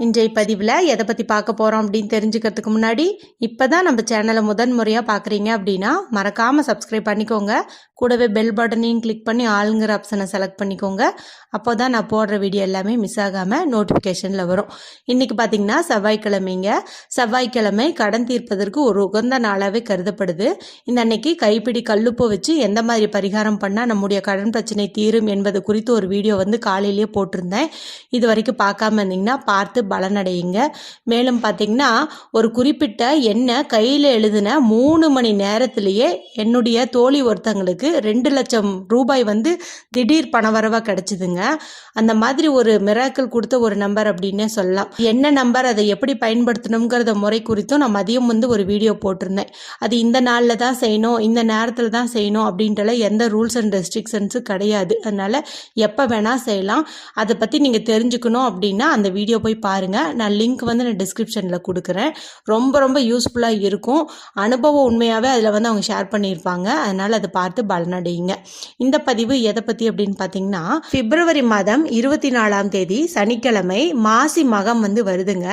இன்றைய பதிவில் எதை பற்றி பார்க்க போகிறோம் அப்படின்னு தெரிஞ்சுக்கிறதுக்கு முன்னாடி இப்போ தான் நம்ம சேனலை முதன் முறையாக பார்க்குறீங்க அப்படின்னா மறக்காமல் சப்ஸ்கிரைப் பண்ணிக்கோங்க. கூடவே பெல் பட்டனையும் கிளிக் பண்ணி ஆளுங்கிற ஆப்ஷனை செலக்ட் பண்ணிக்கோங்க. அப்போ தான் நான் போடுற வீடியோ எல்லாமே மிஸ் ஆகாமல் நோட்டிஃபிகேஷனில் வரும். இன்றைக்கி பார்த்தீங்கன்னா செவ்வாய்க்கிழமைங்க. செவ்வாய்க்கிழமை கடன் தீர்ப்பதற்கு ஒரு உகந்த நாளாகவே கருதப்படுது. இந்த அன்னைக்கு கைப்பிடி கல்லுப்பு வச்சு எந்த மாதிரி பரிகாரம் பண்ணால் நம்முடைய கடன் பிரச்சனை தீரும் என்பது குறித்து ஒரு வீடியோ வந்து காலையிலேயே போட்டிருந்தேன். இது வரைக்கும் பார்க்காம இருந்தீங்கன்னா பார்த்து பலனடையுங்க. மேலும் பார்த்தீங்கன்னா ஒரு குறிப்பிட்ட எண்ணை கையில் எழுதின மூணு மணி நேரத்திலேயே என்னுடைய தோழி ஒருத்தங்களுக்கு ரெண்டு லட்சம் ரூபாய் வந்து திடீர் பணவரவாக கிடச்சிதுங்க. அந்த மாதிரி ஒரு மிராக்கள் கொடுத்த ஒரு நம்பர் அப்படின்னே சொல்லலாம். என்ன நம்பர் அதை எப்படி பயன்படுத்தணுங்கிறத முறை குறித்தும் நான் மதியம் வந்து ஒரு வீடியோ போட்டிருந்தேன். அது இந்த நாளில் தான் செய்யணும் இந்த நேரத்தில் தான் செய்யணும் அப்படின்றல எந்த ரூல்ஸ் அண்ட் ரெஸ்ட்ரிக்ஷன்ஸும் கிடையாது. அதனால் எப்போ வேணால் செய்யலாம். அதை பற்றி நீங்கள் தெரிஞ்சுக்கணும் அப்படின்னா அந்த வீடியோ போய் பாருங்கள் நான் லிங்க் வந்து நான் டிஸ்கிரிப்ஷனில் கொடுக்குறேன். ரொம்ப ரொம்ப யூஸ்ஃபுல்லாக இருக்கும். அனுபவம் உண்மையாகவே அதில் வந்து அவங்க ஷேர் பண்ணியிருப்பாங்க. அதனால் அதை பார்த்து பலனடையுங்க இந்த பதிவு எதை பற்றி அப்படின்னு பார்த்தீங்கன்னா பிப்ரவரி மாதம் இருபத்தி நாலாம் தேதி சனிக்கிழமை மாசி மகம் வந்து வருதுங்க.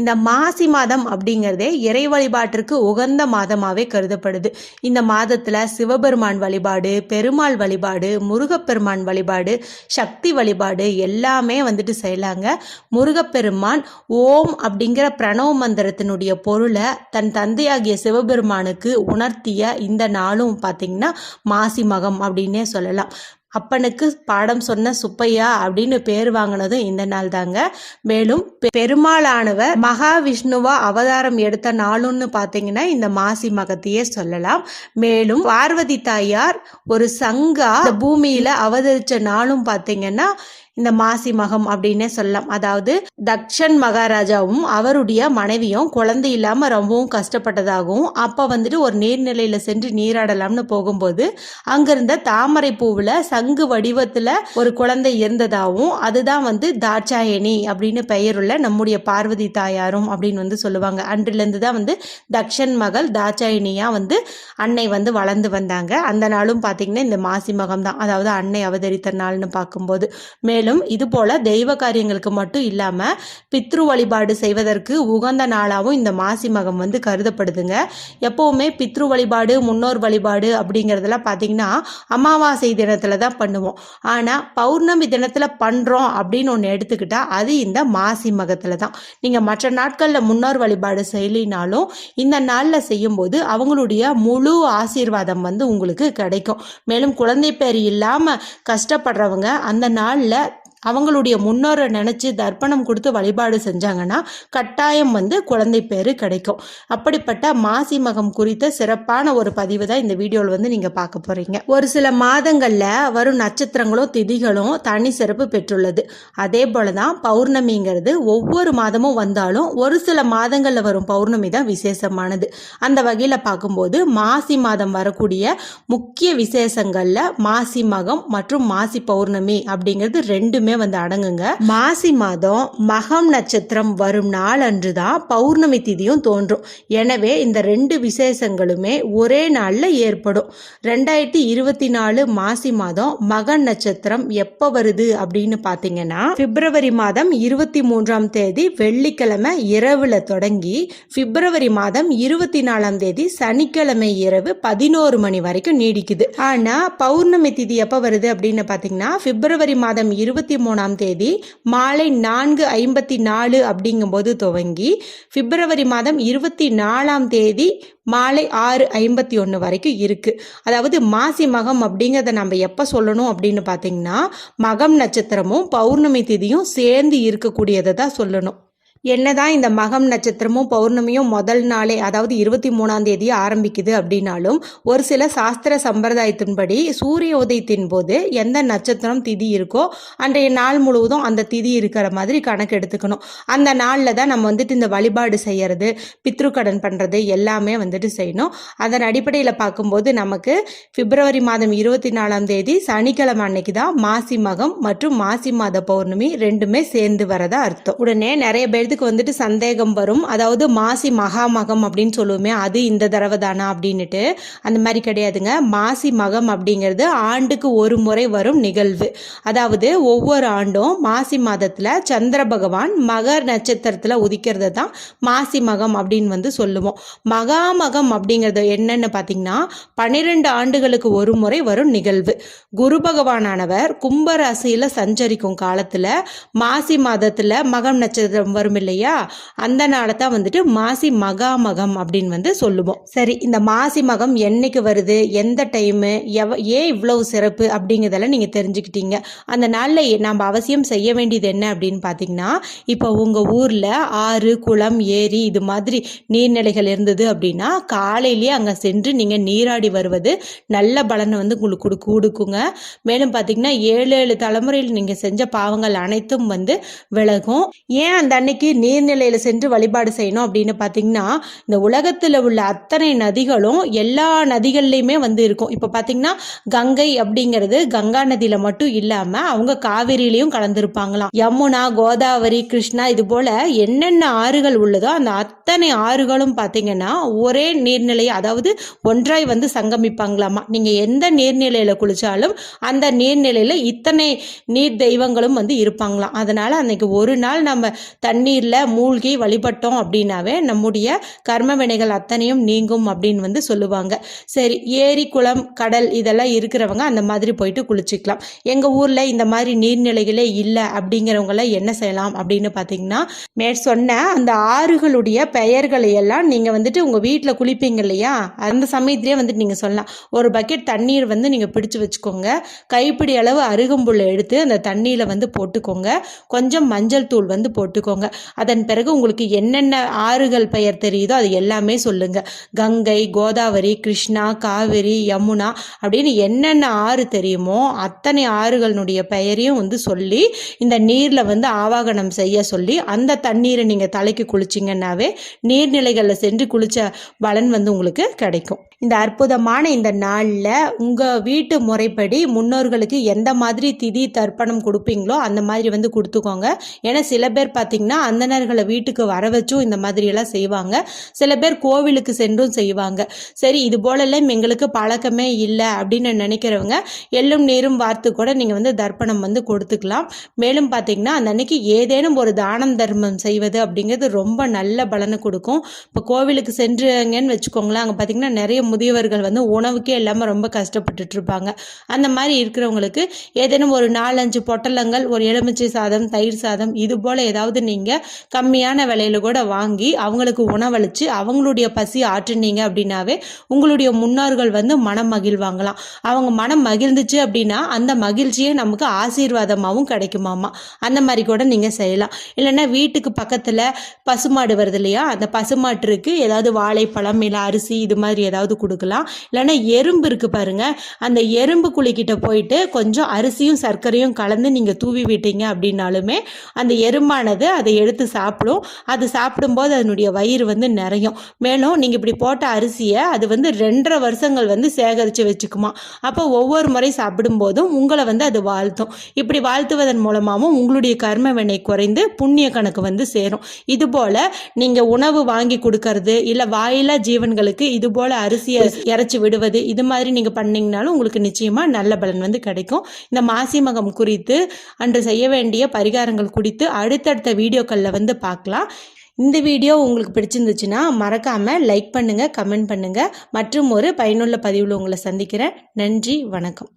இந்த மாசி மாதம் அப்படிங்கிறதே இறை வழிபாட்டிற்கு உகந்த மாதமாகவே கருதப்படுது. இந்த மாதத்தில் சிவபெருமான் வழிபாடு பெருமாள் வழிபாடு முருகப்பெருமான் வழிபாடு சக்தி வழிபாடு எல்லாமே வந்துட்டு செய்யலாங்க. முருகப்பெருமான் ஓம் அப்படிங்கிற பிரணவ மந்திரத்தினுடைய பொருளை தன் தந்தையாகிய சிவபெருமானுக்கு உணர்த்திய இந்த நாளும் பார்த்தீங்கன்னா மாசி மகம் அப்படின்னே சொல்லலாம். அப்பனுக்கு பாடம் சொன்ன சுப்பையா அப்படின்னு பேர் வாங்கினதும் இந்த நாள் தாங்க மேலும் பெ- பெருமாளானவர் மகாவிஷ்ணுவா அவதாரம் எடுத்த நாளுன்னு பார்த்தீங்கன்னா இந்த மாசி மகத்தையே சொல்லலாம். மேலும் பார்வதி தாயார் ஒரு சங்கா பூமியில அவதரிச்ச நாளும் பார்த்தீங்கன்னா இந்த மாசி மகம் அப்படின்னே சொல்லலாம். அதாவது தக்ஷன் மகாராஜாவும் அவருடைய மனைவியும் குழந்தை இல்லாமல் ரொம்பவும் கஷ்டப்பட்டதாகவும் அப்போ வந்துட்டு ஒரு நீர்நிலையில சென்று நீராடலாம்னு போகும்போது அங்கிருந்த தாமரை பூவில் சங்கு வடிவத்தில் ஒரு குழந்தை இருந்ததாகவும் அதுதான் வந்து தாட்சாயணி அப்படின்னு பெயருள்ள நம்முடைய பார்வதி தாயாரும் அப்படின்னு வந்து சொல்லுவாங்க. அன்றிலிருந்து தான் வந்து தக்ஷன் மகள் தாட்சாயணியா வந்து அன்னை வந்து வளர்ந்து வந்தாங்க. அந்த நாளும் பார்த்தீங்கன்னா இந்த மாசி மகம் தான் அதாவது அன்னை அவதரித்த நாள்னு பார்க்கும்போது. மேலும் இது போல தெய்வ காரியங்களுக்கு மட்டும் இல்லாம பித்ரு வழிபாடு செய்வதற்கு உகந்த நாளாகவும் இந்த மாசி மகம் வந்து கருதப்படுதுங்க. எப்பவுமே பித்ரு வழிபாடு முன்னோர் வழிபாடு அப்படிங்கிறதெல்லாம் பார்த்தீங்கன்னா அமாவாசை தினத்துல தான் பண்ணுவோம். ஆனா பௌர்ணமி தினத்துல பண்றோம் அப்படின்னு ஒன்று எடுத்துக்கிட்டா அது இந்த மாசி மகத்துல தான். நீங்க மற்ற நாட்கள்ல முன்னோர் வழிபாடு செய்யலினாலும் இந்த நாளில் செய்யும்போது அவங்களுடைய முழு ஆசீர்வாதம் வந்து உங்களுக்கு கிடைக்கும். மேலும் குழந்தை பேர் இல்லாம கஷ்டப்படுறவங்க அந்த நாளில் அவங்களுடைய முன்னோரை நினச்சி தர்ப்பணம் கொடுத்து வழிபாடு செஞ்சாங்கன்னா கட்டாயம் வந்து குழந்தை பேர் கிடைக்கும். அப்படிப்பட்ட மாசி மகம் குறித்த சிறப்பான ஒரு பதிவு தான் இந்த வீடியோவில் வந்து நீங்கள் பார்க்க போகிறீங்க ஒரு சில மாதங்களில் வரும் நட்சத்திரங்களும் திதிகளும் தனி சிறப்பு பெற்றுள்ளது. அதே போல தான் பௌர்ணமிங்கிறது ஒவ்வொரு மாதமும் வந்தாலும் ஒரு சில மாதங்களில் வரும் பௌர்ணமி தான் விசேஷமானது. அந்த வகையில் பார்க்கும்போது மாசி மாதம் வரக்கூடிய முக்கிய விசேஷங்களில் மாசி மகம் மற்றும் மாசி பௌர்ணமி அப்படிங்கிறது ரெண்டுமே வந்து அடங்குங்க. மாசி மாதம் மகம் நட்சத்திரம் வரும் நாள் அன்று தான் பௌர்ணமி திதியும் தோன்றும். எனவே இந்த ரெண்டு விசேஷங்களுமே ஒரே நாளில் ஏற்படும். ரெண்டாயிரத்தி இருபத்தி நாலு மாசி மாதம் மகன் நட்சத்திரம் எப்போ வருது அப்படின்னு பார்த்தீங்கன்னா பிப்ரவரி மாதம் இருபத்தி மூன்றாம் தேதி வெள்ளிக்கிழமை இரவுல தொடங்கி பிப்ரவரி மாதம் இருபத்தி நாலாம் தேதி சனிக்கிழமை இரவு பதினோரு மணி வரைக்கும் நீடிக்குது. ஆனா பௌர்ணமி திதி எப்போ வருது அப்படின்னு பார்த்தீங்கன்னா பிப்ரவரி மாதம் இருபத்தி மூணாம் தேதி மாலை நான்கு ஐம்பத்தி நாலு அப்படிங்கும்போது துவங்கி பிப்ரவரி மாதம் இருபத்தி நாலாம் தேதி மாலை ஆறு ஐம்பத்தி ஒன்று வரைக்கும் இருக்குது அதாவது மாசி மகம் அப்படிங்கிறத நம்ம எப்போ சொல்லணும் அப்படின்னு பார்த்தீங்கன்னா மகம் நட்சத்திரமும் பௌர்ணமி திதியும் சேர்ந்து இருக்கக்கூடியதை தான் சொல்லணும். என்னதான் இந்த மகம் நட்சத்திரமும் பௌர்ணமியும் முதல் நாளே அதாவது இருபத்தி மூணாம் தேதி ஆரம்பிக்குது அப்படின்னாலும் ஒரு சில சாஸ்திர சம்பிரதாயத்தின்படி சூரிய உதயத்தின் போது எந்த நட்சத்திரம் திதி இருக்கோ அன்றைய நாள் முழுவதும் அந்த திதி இருக்கிற மாதிரி கணக்கு எடுத்துக்கணும். அந்த நாளில் தான் நம்ம வந்துட்டு இந்த வழிபாடு செய்யறது பித்ருக்கடன் பண்ணுறது எல்லாமே வந்துட்டு செய்யணும். அதன் அடிப்படையில் பார்க்கும்போது நமக்கு பிப்ரவரி மாதம் இருபத்தி நாலாம் தேதி சனிக்கிழமை அன்னைக்கு தான் மாசி மகம் மற்றும் மாசி மாத பௌர்ணமி ரெண்டுமே சேர்ந்து வரதா அர்த்தம். உடனே நிறைய பேர் பேத்துக்கு வந்துட்டு சந்தேகம் வரும். அதாவது மாசி மகாமகம் அப்படின்னு சொல்லுவோமே அது இந்த தடவை தானா அப்படின்னுட்டு. அந்த மாதிரி கிடையாதுங்க. மாசி மகம் அப்படிங்கிறது ஆண்டுக்கு ஒரு முறை வரும் நிகழ்வு. அதாவது ஒவ்வொரு ஆண்டும் மாசி மாதத்தில் சந்திர பகவான் மகர் நட்சத்திரத்தில் உதிக்கிறது தான் மாசி மகம் அப்படின்னு வந்து சொல்லுவோம். மகாமகம் அப்படிங்கிறது என்னன்னு பார்த்தீங்கன்னா பன்னிரெண்டு ஆண்டுகளுக்கு ஒரு முறை வரும் நிகழ்வு. குரு பகவானானவர் கும்பராசியில் சஞ்சரிக்கும் காலத்தில் மாசி மாதத்தில் மகம் நட்சத்திரம் வரும் இல்லையா? அந்த நாளை தான் வந்துட்டு மாசி மகாமகம் அப்படின்னு வந்து சொல்லுவோம். சரி இந்த மாசி மகம் என்னைக்கு வருது? எந்த டைமு எவ ஏன் இவ்வளவு சிறப்பு அப்படிங்கிறதெல்லாம் நீங்கள் தெரிஞ்சுக்கிட்டீங்க. அந்த நாளில் நாம் அவசியம் செய்ய வேண்டியது என்ன அப்படின்னு பார்த்தீங்கன்னா இப்போ உங்கள் ஊரில் ஆறு குளம் ஏரி இது மாதிரி நீர்நிலைகள் இருந்தது அப்படின்னா காலையிலேயே அங்கே சென்று நீங்கள் நீராடி வருவது நல்ல பலனை வந்து உங்களுக்கு கொடு கொடுக்குங்க. மேலும் பார்த்தீங்கன்னா ஏழு ஏழு தலைமுறையில் நீங்கள் செஞ்ச பாவங்கள் அனைத்தும் வந்து விலகும். ஏன் அந்த அன்னைக்கு நீர்நிலையில் சென்று வழிபாடு செய்யணும் அப்படின்னு பார்த்தீங்கன்னா இந்த உலகத்தில் உள்ள அத்தனை நதிகளும் எல்லா நதிகள்லையுமே வந்து இருக்கும். இப்போ பார்த்தீங்கன்னா கங்கை அப்படிங்கிறது கங்கா நதியில் மட்டும் இல்லாமல் அவங்க காவிரியிலையும் கலந்துருப்பாங்களாம். யமுனா கோதாவரி கிருஷ்ணா இது போல என்னென்ன ஆறுகள் உள்ளதோ அந்த அத்தனை ஆறுகளும் பார்த்தீங்கன்னா ஒரே நீர்நிலை அதாவது ஒன்றாய் வந்து சங்கமிப்பாங்களாமா. நீங்கள் எந்த நீர்நிலையில் குளிச்சாலும் அந்த நீர்நிலையில் இத்தனை நீர் தெய்வங்களும் வந்து இருப்பாங்களாம். அதனால் அன்னைக்கு ஒரு நாள் நம்ம தண்ணி தண்ணீரில் மூழ்கி வழிபட்டோம் அப்படின்னாவே நம்முடைய கர்ம வினைகள் அத்தனையும் நீங்கும் அப்படின்னு வந்து சொல்லுவாங்க. சரி ஏரி குளம் கடல் இதெல்லாம் இருக்கிறவங்க அந்த மாதிரி போயிட்டு குளிச்சுக்கலாம். எங்கள் ஊரில் இந்த மாதிரி நீர்நிலைகளே இல்லை அப்படிங்கிறவங்களாம் என்ன செய்யலாம் அப்படின்னு பார்த்தீங்கன்னா மேற் சொன்ன அந்த ஆறுகளுடைய பெயர்களை எல்லாம் நீங்கள் வந்துட்டு உங்கள் வீட்டில் குளிப்பீங்க இல்லையா? அந்த சமயத்திலே வந்துட்டு நீங்கள் சொல்லலாம். ஒரு பக்கெட் தண்ணீர் வந்து நீங்கள் பிடிச்சு வச்சுக்கோங்க. கைப்பிடி அளவு அருகம்புல்லை எடுத்து அந்த தண்ணியில் வந்து போட்டுக்கோங்க. கொஞ்சம் மஞ்சள் தூள் வந்து போட்டுக்கோங்க. அதன் பிறகு உங்களுக்கு என்னென்ன ஆறுகள் பெயர் தெரியுதோ அது எல்லாமே சொல்லுங்க. கங்கை கோதாவரி கிருஷ்ணா காவிரி யமுனா அப்படின்னு என்னென்ன ஆறு தெரியுமோ அத்தனை ஆறுகளுடைய பெயரையும் வந்து சொல்லி இந்த நீரில் வந்து ஆவாகனம் செய்ய சொல்லி அந்த தண்ணீரை நீங்கள் தலைக்கு குளிச்சிங்கன்னாவே நீர்நிலைகளில் சென்று குளித்த பலன் வந்து உங்களுக்கு கிடைக்கும். இந்த அற்புதமான இந்த நாளில் உங்கள் வீட்டு முறைப்படி முன்னோர்களுக்கு எந்த மாதிரி திதி தர்ப்பணம் கொடுப்பீங்களோ அந்த மாதிரி வந்து கொடுத்துக்கோங்க. ஏன்னா சில பேர் பார்த்தீங்கன்னா அந்தணர்களை வீட்டுக்கு வர வச்சும் இந்த மாதிரியெல்லாம் செய்வாங்க. சில பேர் கோவிலுக்கு சென்றும் செய்வாங்க. சரி இது போலெல்லாம் எங்களுக்கு பழக்கமே இல்லை அப்படின்னு நினைக்கிறவங்க எள்ளும் நீரும் வார்த்து கூட நீங்கள் வந்து தர்ப்பணம் வந்து கொடுத்துக்கலாம். மேலும் பார்த்தீங்கன்னா அந்த அன்னைக்கு ஏதேனும் ஒரு தானம் தர்மம் செய்வது அப்படிங்கிறது ரொம்ப நல்ல பலனை கொடுக்கும். இப்போ கோவிலுக்கு சென்றுங்கன்னு வச்சுக்கோங்களேன் அங்கே பார்த்தீங்கன்னா நிறைய முதியவர்கள் வந்து உணவுக்கே இல்லாமல் ரொம்ப கஷ்டப்பட்டுட்டு இருப்பாங்க அந்த மாதிரி இருக்கிறவங்களுக்கு ஏதேனும் ஒரு நாலஞ்சு பொட்டலங்கள் ஒரு எலுமிச்சை சாதம் தயிர் சாதம் இது போல் ஏதாவது நீங்கள் கம்மியான விலையில கூட வாங்கி அவங்களுக்கு உணவளித்து அவங்களுடைய பசி ஆற்றுனீங்க அப்படின்னாவே உங்களுடைய முன்னோர்கள் வந்து மனம் மகிழ்வாங்களாம். அவங்க மனம் மகிழ்ந்துச்சு அப்படின்னா அந்த மகிழ்ச்சியே நமக்கு ஆசீர்வாதமாகவும் கிடைக்குமாமா. அந்த மாதிரி கூட நீங்கள் செய்யலாம். இல்லைன்னா வீட்டுக்கு பக்கத்தில் பசுமாடு வருது இல்லையா? அந்த பசுமாட்டிற்கு ஏதாவது வாழைப்பழம் இல்லை அரிசி இது மாதிரி ஏதாவது கொடுக்கலாம். இல்லைன்னா எறும்பு இருக்குது பாருங்கள் அந்த எறும்பு குழிக்கிட்ட போயிட்டு கொஞ்சம் அரிசியும் சர்க்கரையும் கலந்து நீங்கள் தூவி விட்டீங்க அப்படின்னாலுமே அந்த எறும்பானது அதை எடுத்து சாப்பிடும். அது சாப்பிடும்போது அதனுடைய வயிறு வந்து நிறையும். மேலும் நீங்கள் இப்படி போட்ட அரிசியை அது வந்து ரெண்டரை வருஷங்கள் வந்து சேகரித்து வச்சுக்குமா. அப்போ ஒவ்வொரு முறை சாப்பிடும்போதும் உங்களை வந்து அது வாழ்த்தும். இப்படி வாழ்த்துவதன் மூலமாகவும் உங்களுடைய கர்ம வினை குறைந்து புண்ணிய கணக்கு வந்து சேரும். இதுபோல் நீங்கள் உணவு வாங்கி கொடுக்கறது இல்லை வாயிலா ஜீவன்களுக்கு இது போல் அரிசியை இறைச்சி விடுவது இது மாதிரி நீங்கள் பண்ணீங்கனாலும் உங்களுக்கு நிச்சயமாக நல்ல பலன் வந்து கிடைக்கும். இந்த மாசி மகம் குறித்து அன்று செய்ய வேண்டிய பரிகாரங்கள் குறித்து அடுத்தடுத்த வீடியோக்களில் வந்து பார்க்கலாம். இந்த வீடியோ உங்களுக்கு பிடிச்சிருந்துச்சுன்னா மறக்காமல் லைக் பண்ணுங்கள் கமெண்ட் பண்ணுங்கள் மற்றும் ஒரு பயனுள்ள பதிவில் உங்களை சந்திக்கிறேன். நன்றி வணக்கம்.